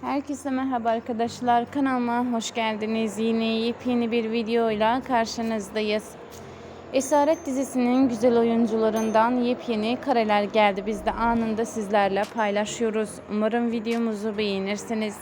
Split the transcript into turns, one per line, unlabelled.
Herkese merhaba arkadaşlar. Kanalıma hoş geldiniz. Yine yepyeni bir videoyla karşınızdayız. Esaret dizisinin güzel oyuncularından yepyeni kareler geldi. Biz de anında sizlerle paylaşıyoruz. Umarım videomuzu beğenirsiniz.